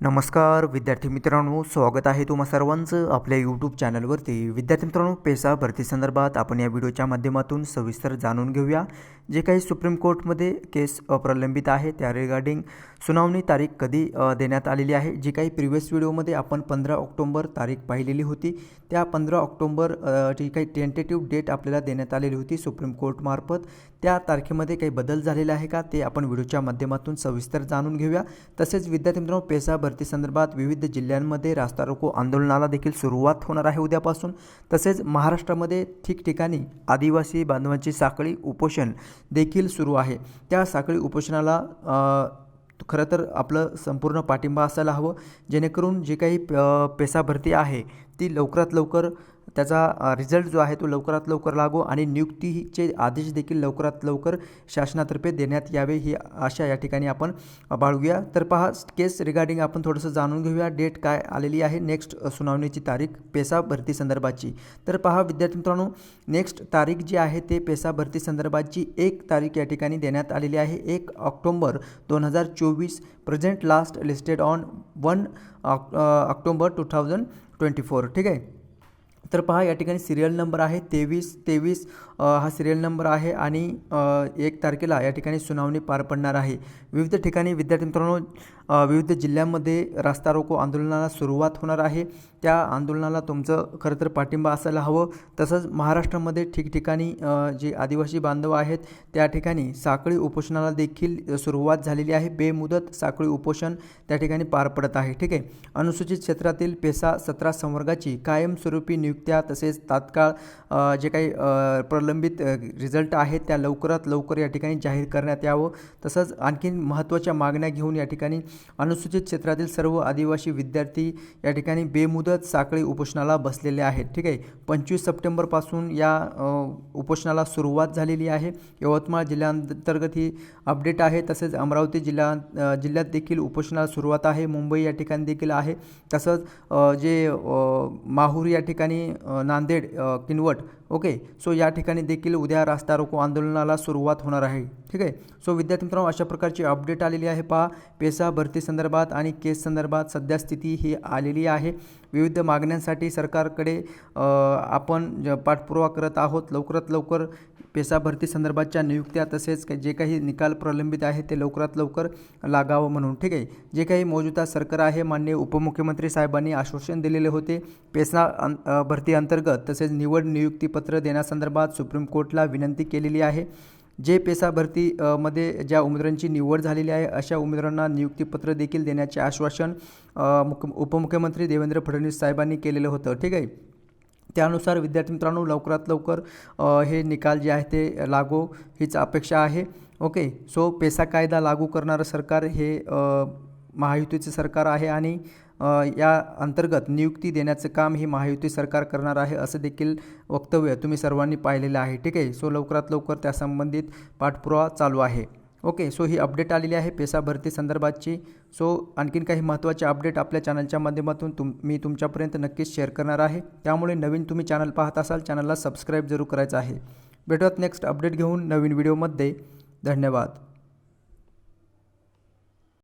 नमस्कार विद्यार्थी मित्रांनो स्वागत आहे तुम्हा सर्वांचं आपल्या यूट्यूब चॅनलवरती विद्यार्थी मित्रांनो पेसा भरती संदर्भात आपण या व्हिडिओच्या माध्यमातून सविस्तर जाणून घेऊया. जे काही सुप्रीम कोर्टमध्ये केस प्रलंबित आहे त्या रिगार्डिंग सुनावणी तारीख कधी देण्यात आलेली आहे जी काही प्रिव्हियस व्हिडिओमध्ये आपण पंधरा ऑक्टोंबर तारीख पाहिलेली होती त्या पंधरा ऑक्टोंबर जी काही टेंटेटिव्ह डेट आपल्याला देण्यात आलेली होती सुप्रीम कोर्टमार्फत त्या तारखेमध्ये काही बदल झालेला आहे का ते आपण व्हिडिओच्या माध्यमातून सविस्तर जाणून घेऊया. तसेच विद्यार्थी मित्रांनो पेसा भरती संदर्भात विविध जिल्ह्यांमध्ये रास्ता रोको आंदोलनाला देखील सुरुवात होणार आहे उद्यापासून. तसेच महाराष्ट्रामध्ये ठिकठिकाणी आदिवासी बांधवांची साखळी उपोषण देखील सुरू आहे. त्या साखळी उपोषणाला खरं तर आपलं संपूर्ण पाठिंबा असायला हवं. जेणेकरून जे काही पेसा भरती आहे ती लवकरात लवकर त्याचा रिझल्ट जो आहे तो लवकरात लवकर लागो आणि नियुक्तीचे आदेश देखील लवकरात लवकर शासनातर्फे देण्यात यावे ही आशा या ठिकाणी आपण बाळगूया. तर पहा केस रिगार्डिंग आपण थोडंसं जाणून घेऊया डेट काय आलेली आहे नेक्स्ट सुनावणीची तारीख पेसा भरती संदर्भाची. तर पहा विद्यार्थी मित्रांनो नेक्स्ट तारीख जी आहे ते पेसा भरती संदर्भाची एक तारीख या ठिकाणी देण्यात आलेली आहे. एक ऑक्टोंबर दोन हजार चोवीस present last listed on one October two thousand twenty four ठीक आहे? तर पहा या ठिकाणी सिरियल नंबर आहे तेवीस तेवीस हा सिरियल नंबर आहे आणि एक तारखेला या ठिकाणी सुनावणी पार पडणार आहे. विविध ठिकाणी विद्यार्थी मित्रांनो विविध जिल्ह्यांमध्ये रास्ता रोको आंदोलनाला सुरुवात होणार आहे. त्या आंदोलनाला तुमचं खरं तर पाठिंबा असायला हवं. तसंच महाराष्ट्रामध्ये ठिकठिकाणी जे आदिवासी बांधव आहेत त्या ठिकाणी साखळी उपोषणाला देखील सुरुवात झालेली आहे. बेमुदत साखळी उपोषण त्या ठिकाणी पार पडत आहे. ठीक आहे? अनुसूचित क्षेत्रातील पेसा सतरा संवर्गाची कायमस्वरूपी नियुक्त्या तसेच तात्काळ जे काही प्रलंबित रिझल्ट आहेत त्या लवकरात लवकर या ठिकाणी जाहीर करण्यात यावं. तसंच आणखीन महत्त्वाच्या मागण्या घेऊन या ठिकाणी अनुसूचित क्षेत्रातील सर्व आदिवासी विद्यार्थी या ठिकाणी बेमुदत साखळी उपोषणाला बसलेले आहेत. ठीक आहे? पंचवीस सप्टेंबरपासून या उपोषणाला सुरुवात झालेली आहे. यवतमाळ जिल्ह्यांतर्गत ही अपडेट आहे. तसेच अमरावती जिल्हा जिल्ह्यात देखील उपोषणाला सुरुवात आहे. मुंबई या ठिकाणी देखील आहे. तसंच जे माहूर या ठिकाणी नांदेड किनवट. ओके. सो या ठिकाणी देखील उद्या रास्ता रोको आंदोलनाला सुरुवात होणार आहे. ठीक आहे? सो विद्यार्थी मित्रांनो अशा प्रकारची अपडेट आलेली आहे. पहा पेसा भरती संदर्भात आणि केस संदर्भात सध्या स्थिती ही आलेली आहे. विविध मागण्यांसाठी सरकारकडे आपण पाठपुरावा करत आहोत. लवकरात लवकर पेसा भरती संदर्भातच्या नियुक्त्या तसेच जे काही निकाल प्रलंबित आहे ते लवकरात लवकर लागावं म्हणून. ठीक आहे. जे काही मौजूदा सरकार आहे माननीय उपमुख्यमंत्री साहेबांनी आश्वासन दिलेले होते पेसा अं- भरती अंतर्गत तसेच निवड नियुक्तीपत्र देण्यासंदर्भात सुप्रीम कोर्टला विनंती केलेली आहे. जे पेसा भरती मध्ये ज्या उमेदवारांची निवड झालेली आहे अशा उमेदवारांना नियुक्तीपत्र देखील देण्याचे आश्वासन अ, मुख्य उपमुख्यमंत्री देवेंद्र फडणवीस साहेबांनी केलेलं होतं. ठीक आहे. त्यानुसार विद्यार्थी मित्रांनो लवकरात लवकर हे निकाल जे आहे ते लागू हीच अपेक्षा आहे. ओके सो पेसा कायदा लागू करणारं सरकार हे महायुतीचं महायुतीचे सरकार आहे आणि या अंतर्गत नियुक्ती देण्याचं काम ही महायुती सरकार करणार आहे असं देखील वक्तव्य तुम्ही सर्वांनी पाहिलेलं आहे. ठीक आहे सो लवकरात लवकर त्यासंबंधित पाठपुरावा चालू आहे. ओके सो ही अपडेट आलेली आहे पेसा भरती संदर्भातची. सो आणखीन काही महत्त्वाचे अपडेट आपल्या चॅनलच्या माध्यमातून तुम मी तुमच्यापर्यंत नक्कीच शेअर करणार आहे. त्यामुळे नवीन तुम्ही चॅनल पाहत असाल चॅनलला सबस्क्राईब जरूर करायचं आहे. भेटूयात नेक्स्ट अपडेट घेऊन नवीन व्हिडिओमध्ये धन्यवाद.